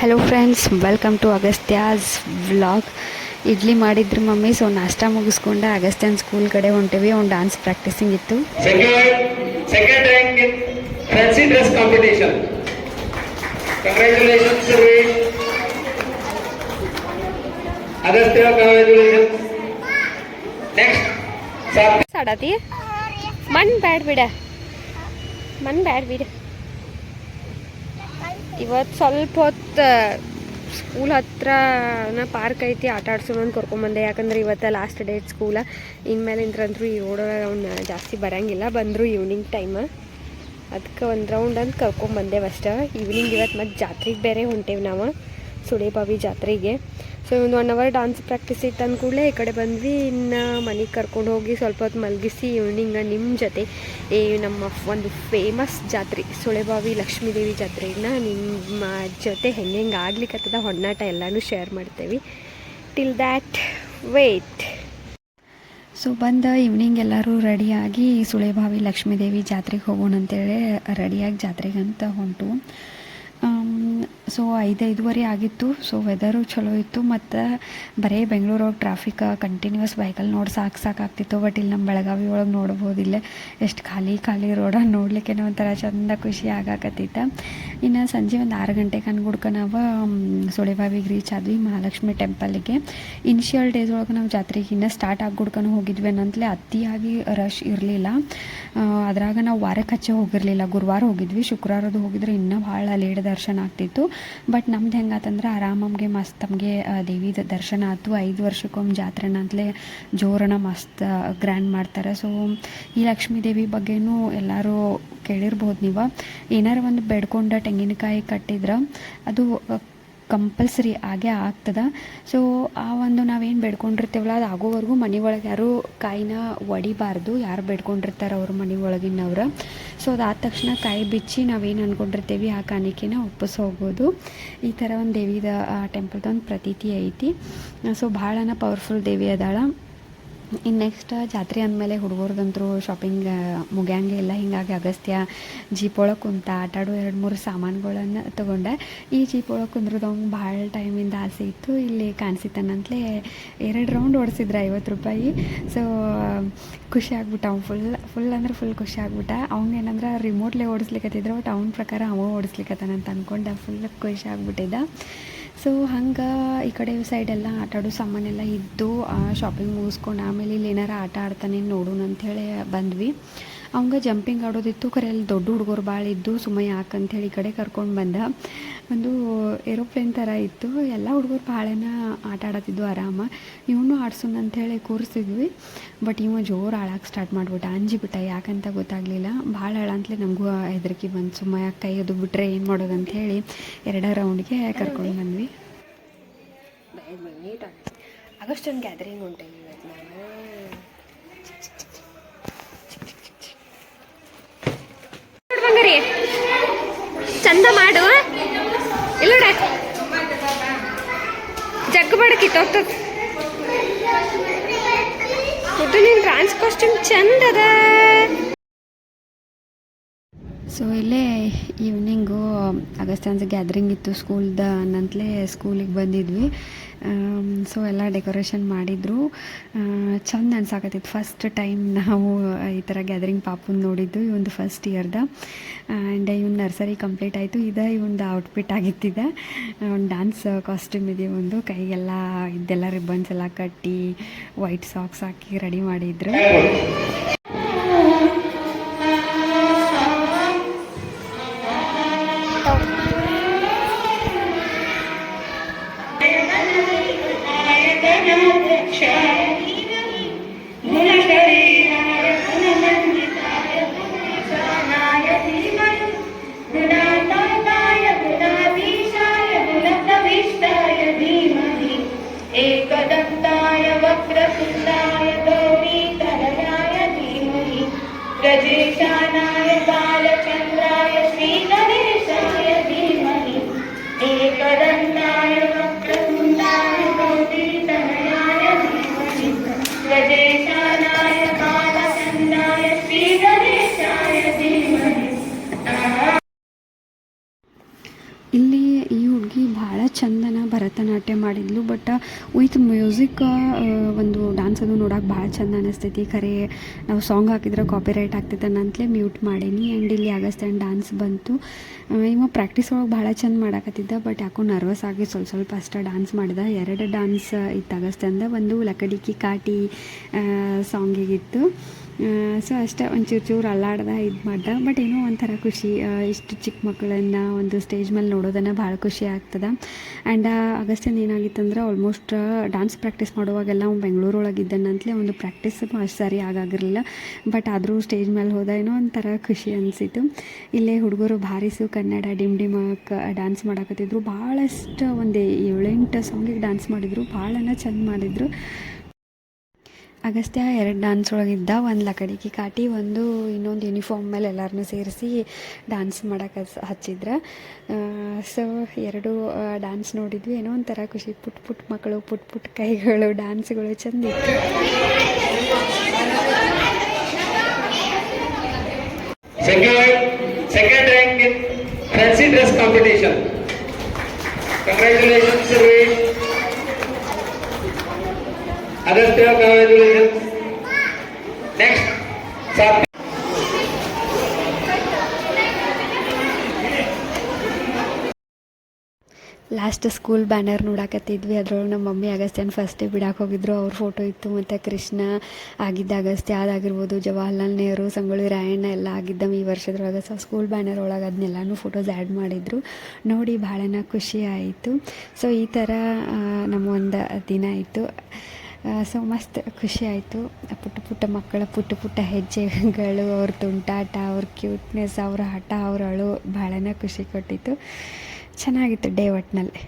Hello friends welcome to Agastya's blog idli ಮಾಡಿದ್ರು mummy so ನಾಷ್ಟ ಮುಗಿಸಿಕೊಂಡೆ ಅಗಸ್ತ್ಯನ್ ಸ್ಕೂಲ್ ಕಡೆ ಹೊಂಟಿವಿ ಆನ್ ಡಾನ್ಸ್ ಪ್ರಾಕ್ಟಿಸಿಂಗ್ ಇತ್ತು. ಸೆಕೆಂಡ್ ಸೆಕೆಂಡ್ ಬ್ಯಾಡ್ ಬಿಡ. ಮನ್ ಬ್ಯಾಡ್ ಬಿಡ. ಇವತ್ತು ಸ್ವಲ್ಪ ಹೊತ್ತು ಸ್ಕೂಲ್ ಹತ್ರನ ಪಾರ್ಕ್ ಐತಿ, ಆಟ ಆಡ್ಸೋಣ ಅಂತ ಕರ್ಕೊಂಬಂದೆ. ಯಾಕಂದ್ರೆ ಇವತ್ತು ಲಾಸ್ಟ್ ಡೇಟ್ ಸ್ಕೂಲ ಇನ್ಮೇಲಿಂದ್ರಂತರೂ ಈ ಓಡೋ ಅವ್ನು ಜಾಸ್ತಿ ಬರಂಗಿಲ್ಲ. ಬಂದರು ಈವ್ನಿಂಗ್ ಟೈಮ್ ಅದಕ್ಕೆ ಒಂದು ರೌಂಡ್ ಅಂತ ಕರ್ಕೊಂಬಂದೇವು ಅಷ್ಟೇ ಈವ್ನಿಂಗ್ ಇವತ್ತು ಮತ್ತೆ ಜಾತ್ರೆಗೆ ಬೇರೆ ಹೊಂಟೇವೆ ನಾವು. ಸುಳೇಬಾವಿ ಜಾತ್ರೆಗೆ. ಸೊ ಒಂದು ಒನ್ ಅವರ್ ಡಾನ್ಸ್ ಪ್ರಾಕ್ಟೀಸ್ ಇತ್ತು ಅಂದ ಕೂಡಲೇ ಈ ಕಡೆ ಬಂದ್ವಿ. ಇನ್ನು ಮನೆಗೆ ಕರ್ಕೊಂಡು ಹೋಗಿ ಸ್ವಲ್ಪ ಹೊತ್ತು ಮಲಗಿಸಿ ಈವ್ನಿಂಗ ನಿಮ್ಮ ಜೊತೆ ಈ ನಮ್ಮ ಒಂದು ಫೇಮಸ್ ಜಾತ್ರೆ, ಸುಳೆಬಾವಿ ಲಕ್ಷ್ಮೀದೇವಿ ಜಾತ್ರೆನ ನಿಮ್ಮ ಜೊತೆ ಹೆಂಗೆ ಹೆಂಗೆ ಆಗ್ಲಿಕ್ಕತ್ತದ ಹೊನ್ನಾಟ ಎಲ್ಲನೂ ಶೇರ್ ಮಾಡ್ತೇವೆ. ಟಿಲ್ ದ್ಯಾಟ್ ವೇಟ್ ಸೊ ಬಂದ ಈವ್ನಿಂಗ್ ಎಲ್ಲರೂ ರೆಡಿಯಾಗಿ ಸುಳೆಬಾವಿ ಲಕ್ಷ್ಮೀದೇವಿ ಜಾತ್ರೆಗೆ ಹೋಗೋಣ ಅಂತೇಳಿ ರೆಡಿಯಾಗಿ ಜಾತ್ರೆಗಂತ ಹೊಂಟು. ಸೊ ಐದು, ಐದುವರೆ ಆಗಿತ್ತು. ಸೊ ವೆದರು ಚಲೋ ಇತ್ತು. ಮತ್ತು ಬರೀ ಬೆಂಗಳೂರೊಳಗೆ ಟ್ರಾಫಿಕ್ ಕಂಟಿನ್ಯೂಸ್ ವೆಹಿಕಲ್ ನೋಡಿ ಸಾಕು ಸಾಕಾಗ್ತಿತ್ತು ಬಟ್ ಇಲ್ಲಿ ನಮ್ಮ ಬೆಳಗಾವಿ ಒಳಗೆ ನೋಡ್ಬೋದು. ಇಲ್ಲೇ ಎಷ್ಟು ಖಾಲಿ ಖಾಲಿ ರೋಡ ನೋಡ್ಲಿಕ್ಕೆ ಒಂಥರ ಚಂದ ಖುಷಿ ಆಗಾಕತ್ತಿತ್ತು ಇನ್ನು ಸಂಜೆ ಒಂದು ಆರು ಗಂಟೆಗೆ ಅನ್ಗುಡ್ಕ ನಾವು ಸುಳೆಬಾವಿಗೆ ರೀಚ್ ಆದ್ವಿ ಮಹಾಲಕ್ಷ್ಮಿ ಟೆಂಪಲ್ಗೆ ಇನಿಷಿಯಲ್ ಡೇಸ್ ಒಳಗೆ ನಾವು ಜಾತ್ರೆಗೆ ಇನ್ನೂ ಸ್ಟಾರ್ಟ್ ಆಗ್ಗುಡ್ಕನ ಹೋಗಿದ್ವಿ ಅನ್ನಂತಲೇ ಅತಿಯಾಗಿ ರಶ್ ಇರಲಿಲ್ಲ. ಅದ್ರಾಗ ನಾವು ವಾರಕ್ಕೆ ಹಚ್ಚೆ ಹೋಗಿರಲಿಲ್ಲ. ಗುರುವಾರ ಹೋಗಿದ್ವಿ. ಶುಕ್ರವಾರದ್ದು ಹೋಗಿದ್ರೆ ಇನ್ನೂ ಭಾಳ ಲೇಟ್ ದರ್ಶನ ಆಗ್ತಿತ್ತು. ಬಟ್ ನಮ್ದು ಹೆಂಗಾತಂದ್ರೆ ಆರಾಮಮ್ಗೆ ಮಸ್ತ್ ತಮಗೆ ದೇವಿದ ದರ್ಶನ ಆಯ್ತು ಐದು ವರ್ಷಕ್ಕೊಮ್ಮೆ ಜಾತ್ರೆನ ಅಂತಲೇ ಜೋರನ ಮಸ್ತ್ ಗ್ರ್ಯಾಂಡ್ ಮಾಡ್ತಾರೆ. ಸೊ ಈ ಲಕ್ಷ್ಮೀ ದೇವಿ ಬಗ್ಗೆನೂ ಎಲ್ಲರೂ ಕೇಳಿರ್ಬೋದು ನೀವು. ಏನಾರು ಒಂದು ಬೆಡ್ಕೊಂಡ ತೆಂಗಿನಕಾಯಿ ಕಟ್ಟಿದ್ರೆ, ಅದು ಕಂಪಲ್ಸರಿ ಆಗೇ ಆಗ್ತದ. ಸೊ ಆ ಒಂದು ನಾವೇನು ಬೇಡ್ಕೊಂಡಿರ್ತೀವಲ್ಲ, ಅದು ಆಗೋವರೆಗೂ ಮನೆ ಒಳಗೆ ಯಾರು ಕಾಯಿನ ಒಡಿಬಾರ್ದು. ಯಾರು ಬೇಡ್ಕೊಂಡಿರ್ತಾರೆ ಅವ್ರ ಮನೆ ಒಳಗಿನವ್ರು ಸೊ ಅದಾದ ತಕ್ಷಣ ಕಾಯಿ ಬಿಚ್ಚಿ ನಾವೇನು ಅಂದ್ಕೊಂಡಿರ್ತೀವಿ ಆ ಕಾಣಿಕೆನ ಒಪ್ಪಿಸ್ ಹೋಗೋದು. ಈ ಥರ ಒಂದು ದೇವಿದ ಟೆಂಪಲ್ದ ಒಂದು ಪ್ರತೀತಿ ಐತಿ. ಸೊ ಭಾಳನ ಪವರ್ಫುಲ್ ದೇವಿ ಅದಾಳ. ಇನ್ನು ನೆಕ್ಸ್ಟ್ ಜಾತ್ರೆ ಅಂದಮೇಲೆ ಹುಡುಗರ್ದಂತರೂ ಶಾಪಿಂಗ್ ಮುಗಿಯಂಗೆ ಇಲ್ಲ ಹಿಂಗಾಗಿ ಅಗಸ್ತ್ಯ ಜೀಪ್ ಒಳಗೆ ಕುಂತ ಆಟಾಡೋ ಎರಡು ಮೂರು ಸಾಮಾನುಗಳನ್ನು ತೊಗೊಂಡೆ. ಈ ಜೀಪ್ ಒಳಗೆ ಕುಂದ್ರದವಂಗೆ ಭಾಳ ಟೈಮಿಂದ ಆಸೆ ಇತ್ತು. ಇಲ್ಲಿ ಕಾಣಿಸಿತಾನಂತಲೇ ಎರಡು ರೌಂಡ್ ಓಡಿಸಿದ್ರೆ ಐವತ್ತು ರೂಪಾಯಿ. ಸೊ ಖುಷಿ ಆಗ್ಬಿಟ್ಟ ಅವ್ನು ಫುಲ್ ಫುಲ್ ಅಂದ್ರೆ ಫುಲ್ ಖುಷಿ ಆಗ್ಬಿಟ್ಟ. ಏನಂದ್ರೆ ರಿಮೋಟ್ಲೇ ಓಡಿಸ್ಲಿಕ್ಕತ್ತಿದ್ರು ಬಟ್ ಅವ್ನ ಪ್ರಕಾರ ಅವ ಓಡಿಸ್ಲಿಕ್ಕತ್ತಾನಂತ ಅಂದ್ಕೊಂಡೆ ಫುಲ್ ಖುಷಿ ಆಗ್ಬಿಟ್ಟಿದ್ದ. ಸೊ ಹಂಗೆ ಈ ಕಡೆ ಸೈಡೆಲ್ಲ ಆಟ ಆಡೋ ಸಾಮಾನೆಲ್ಲ ಇದ್ದು ಶಾಪಿಂಗ್ ಮುಗಿಸ್ಕೊಂಡು ಆಮೇಲೆ ಇಲ್ಲಿ ಏನಾರ ಆಟ ಆಡ್ತಾನೆ ನೋಡೋಣ ಅಂಥೇಳಿ ಬಂದ್ವಿ. ಅವಂಗೆ ಜಂಪಿಂಗ್ ಆಡೋದಿತ್ತು. ಖರೆ, ಅಲ್ಲಿ ದೊಡ್ಡ ಹುಡುಗರು ಭಾಳ ಇದ್ದು ಸುಮ್ಮ ಯಾಕಂಥೇಳಿ ಈ ಕಡೆ ಕರ್ಕೊಂಡು ಬಂದ. ಒಂದು ಏರೋಪ್ಲೇನ್ ಥರ ಇತ್ತು. ಎಲ್ಲ ಹುಡುಗರು ಭಾಳನ ಆಟ ಆರಾಮ. ಇವನು ಆಡ್ಸೋಣ ಅಂಥೇಳಿ ಕೂರಿಸಿದ್ವಿ. ಬಟ್ ಇವ ಜೋರು ಆಳಕ್ಕೆ ಸ್ಟಾರ್ಟ್ ಮಾಡಿಬಿಟ್ಟ. ಅಂಜಿಬಿಟ್ಟ ಯಾಕಂತ ಗೊತ್ತಾಗಲಿಲ್ಲ. ಭಾಳ ಆಳಂತಲೇ ನಮಗೂ ಹೆದರಿಕೆ ಬಂದು ಸುಮ್ಮ ಯಾಕೆ ಕೈ ಅದು ಬಿಟ್ಟರೆ ಏನು ಮಾಡೋದು ಅಂಥೇಳಿ ಎರಡೇ ರೌಂಡ್ಗೆ ಕರ್ಕೊಂಡು ಬಂದ್ವಿ. ಆಗಸ್ಟೊಂದು ಗ್ಯಾದರಿಂಗ್ ಉಂಟು ಇವತ್ತು ನಾನು. ಚಂದ ಮಾಡು. ಇಲ್ಲ ಜಗ್ ಬಡಕಿತ್ತೋಗ್ತದ ಒಟ್ಟು ನೀನು ಟ್ರಾನ್ಸ್ ಕಾಸ್ಟ್ಯೂಮ್ ಚಂದ ಅದ ಸೊ ಇಲ್ಲೇ ಈವ್ನಿಂಗು ಅಗಸ್ತ್ಯಾನ್ಸ್ ಗ್ಯಾದ್ರಿಂಗ್ ಇತ್ತು ಸ್ಕೂಲ್ದ ನಂತಲೇ ಸ್ಕೂಲಿಗೆ ಬಂದಿದ್ವಿ. ಸೊ ಎಲ್ಲ ಡೆಕೋರೇಷನ್ ಮಾಡಿದ್ರು. ಚಂದ ಅನ್ಸಾಕತ್ತಿತ್ತು. ಫಸ್ಟ್ ಟೈಮ್ ನಾವು ಈ ಥರ ಗ್ಯಾದರಿಂಗ್ ಪಾಪುನ ನೋಡಿದ್ದು ಇವೊಂದು ಫಸ್ಟ್ ಇಯರ್ದ ಆ್ಯಂಡ್ ಇವನ್ ನರ್ಸರಿ ಕಂಪ್ಲೀಟ್ ಆಯಿತು. ಇದು ಇವೊಂದು ಔಟ್ಫಿಟ್ ಆಗಿತ್ತಿದೆ. ಒಂದು ಡ್ಯಾನ್ಸ್ ಕಾಸ್ಟ್ಯೂಮ್ ಇದೆ ಒಂದು ಕೈಗೆಲ್ಲ ಇದೆಲ್ಲ ರಿಬ್ಬನ್ಸ್ ಎಲ್ಲ ಕಟ್ಟಿ ವೈಟ್ ಸಾಕ್ಸ್ ಹಾಕಿ ರೆಡಿ ಮಾಡಿದ್ರು. वक्रतुण्डाय गौरीतनयाय धीमहि। गजेशानाय बालचन्द्राय श्रीगणेशाय धीमहि। एकदन्ताय ಚಂದನ ಭರತನಾಟ್ಯ ಮಾಡಿದ್ಲು ಬಟ್ ವಿತ್ ಮ್ಯೂಸಿಕ್ ಒಂದು ಡ್ಯಾನ್ಸ್ ಅದು ನೋಡೋಕೆ ಭಾಳ ಚಂದ ಅನಿಸ್ತೈತಿ. ಖರೆ, ನಾವು ಸಾಂಗ್ ಹಾಕಿದ್ರೆ ಕಾಪಿರೈಟ್ ಆಗ್ತೈತೆ ಅನ್ನಂತಲೇ ಮ್ಯೂಟ್ ಮಾಡೀನಿ. ಆ್ಯಂಡ್ ಇಲ್ಲಿ ಆಗಸ್ಟ್ಯಾನ್ ಡ್ಯಾನ್ಸ್ ಬಂತು. ಇವ ಪ್ರಾಕ್ಟೀಸ್ ಒಳಗೆ ಭಾಳ ಚಂದ ಮಾಡಕತ್ತಿದ್ದ ಬಟ್ ಯಾಕೋ ನರ್ವಸ್ ಆಗಿ ಸ್ವಲ್ಪ ಸ್ವಲ್ಪ ಅಷ್ಟೇ ಡ್ಯಾನ್ಸ್ ಮಾಡಿದೆ. ಎರಡು ಡ್ಯಾನ್ಸ್ ಇತ್ತು ಅಂದ ಒಂದು. ಲಕಡಿಕಿ ಕಾಟಿ ಸಾಂಗಿಗಿತ್ತು ಸೊ ಅಷ್ಟೇ, ಒಂಚೂರು ಚೂರು ಅಲ್ಲಾಡ್ದ ಇದು ಮಾಡ್ದ. ಬಟ್ ಏನೋ ಒಂಥರ ಖುಷಿ ಇಷ್ಟು ಚಿಕ್ಕ ಮಕ್ಕಳನ್ನು ಒಂದು ಸ್ಟೇಜ್ ಮೇಲೆ ನೋಡೋದನ್ನು ಭಾಳ ಖುಷಿ ಆಗ್ತದೆ. ಆ್ಯಂಡ್ ಏನಾಗಿತ್ತು ಏನಾಗಿತ್ತಂದ್ರೆ ಆಲ್ಮೋಸ್ಟ್ ಡ್ಯಾನ್ಸ್ ಪ್ರಾಕ್ಟೀಸ್ ಮಾಡುವಾಗೆಲ್ಲ ಅವ್ನು ಬೆಂಗಳೂರೊಳಗೆ ಇದ್ದನಂತಲೇ ಒಂದು ಪ್ರಾಕ್ಟೀಸ್ ಅಷ್ಟು ಸರಿ ಆಗಾಗಿರಲಿಲ್ಲ. ಬಟ್ ಆದರೂ ಸ್ಟೇಜ್ ಮೇಲೆ ಹೋದ ಏನೋ ಒಂಥರ ಖುಷಿ ಅನಿಸಿತು. ಇಲ್ಲೇ ಹುಡುಗರು ಭಾರಿಸು ಕನ್ನಡ ಡಿಮ್ ಡಿಮ್ ಡ್ಯಾನ್ಸ್ ಮಾಡಕತ್ತಿದ್ರು. ಭಾಳಷ್ಟು ಒಂದು ಏಳೆಂಟು ಸಾಂಗಿಗೆ ಡ್ಯಾನ್ಸ್ ಮಾಡಿದರು. ಭಾಳನ ಚೆಂದ ಮಾಡಿದರು. ಅಗಸ್ತ್ಯ ಎರಡು ಡ್ಯಾನ್ಸ್ ಒಳಗಿದ್ದ ಒಂದು ಲಕಡಿಕಿ ಕಾಟಿ ಒಂದು ಇನ್ನೊಂದು ಯೂನಿಫಾರ್ಮ್ ಮೇಲೆ ಎಲ್ಲರನ್ನೂ ಸೇರಿಸಿ ಡ್ಯಾನ್ಸ್ ಮಾಡೋಕೆ ಹಚ್ಚಿದ್ರ. ಸೊ ಎರಡು ಡ್ಯಾನ್ಸ್ ನೋಡಿದ್ವಿ. ಏನೋ ಒಂಥರ ಖುಷಿ. ಪುಟ್ ಪುಟ್ ಮಕ್ಕಳು ಪುಟ್ ಪುಟ್ ಕೈಗಳು ಡ್ಯಾನ್ಸ್ಗಳು ಚಂದ ಇತ್ತು. ನೆಕ್ಸ್ಟ್. ಲಾಸ್ಟ್ ಸ್ಕೂಲ್ ಬ್ಯಾನರ್ ನೋಡಾಕತ್ತಿದ್ವಿ. ಅದ್ರೊಳಗೆ ನಮ್ಮ ಮಮ್ಮಿ ಅಗಸ್ತ್ಯನ ಫಸ್ಟೇ ಬಿಡಕ್ಕೆ ಹೋಗಿದ್ರು. ಅವ್ರ ಫೋಟೋ ಇತ್ತು. ಮತ್ತು ಕೃಷ್ಣ ಆಗಿದ್ದ ಅಗಸ್ತ್ಯ ಅದಾಗಿರ್ಬೋದು. ಜವಾಹರ್ಲಾಲ್ ನೆಹರು, ಸಂಗೊಳ್ಳಿ ರಾಯಣ್ಣ ಎಲ್ಲ ಆಗಿದ್ದ ಈ ವರ್ಷದೊಳಗೆ ಸೊ ಸ್ಕೂಲ್ ಬ್ಯಾನರ್ ಒಳಗೆ ಅದನ್ನೆಲ್ಲನೂ ಫೋಟೋಸ್ ಆ್ಯಡ್ ಮಾಡಿದ್ರು. ನೋಡಿ ಭಾಳನ ಖುಷಿ ಆಯಿತು. ಸೊ ಈ ಥರ ನಮ್ಮ ಒಂದು ದಿನ ಇತ್ತು. ಸೊ ಮಸ್ತ್ ಖುಷಿ ಆಯಿತು. ಪುಟ್ಟ ಪುಟ್ಟ ಮಕ್ಕಳ, ಪುಟ್ಟ ಪುಟ್ಟ ಹೆಜ್ಜೆಗಳು, ಅವ್ರ ತುಂಟಾಟ, ಅವ್ರ ಕ್ಯೂಟ್ನೆಸ್ ಅವ್ರ ಹಠ, ಅವ್ರ ಅಳು, ಭಾಳನೇ ಖುಷಿ ಕೊಟ್ಟಿತ್ತು. ಚೆನ್ನಾಗಿತ್ತು ಡೇ ಒಟ್ಟಿನಲ್ಲಿ